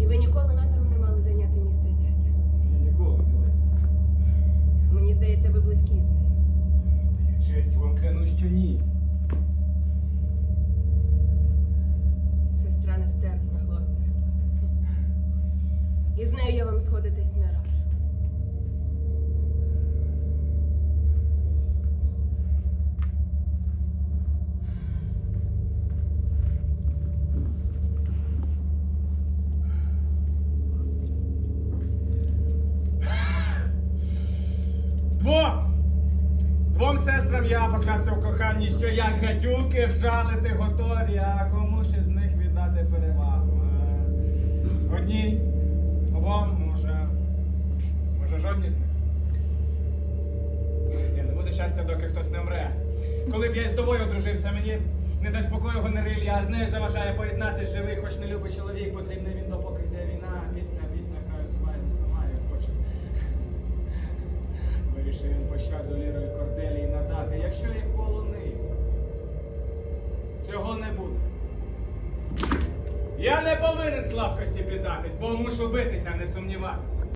І ви ніколи наміру не мали зайняти місце зятя. Я ніколи, милий. Мені здається, ви близькі з нею. Та я честю вам клянусь, що ні. Сестра нестерпна, Глостере. І з нею я вам сходитись не раджу. Двом! Двом сестрам я поклявся в коханні, що як гадюки вжалити готові, а кому ж із них віддати перевагу? а? Одній, обом, може. Може, жодній з них. Ні, не буде щастя, доки хтось не вмре. Коли б я з тобою одружився, мені не дасть спокою гонорилья, а з нею заважає поєднати живий, хоч не любить чоловік, потрібний він допоки йде війна, пісня, Вирішив він пощаду лірою корделії надати, якщо їх полонить. Цього не буде. Я не повинен слабкості піддатись, бо мушу битися, не сумніватися.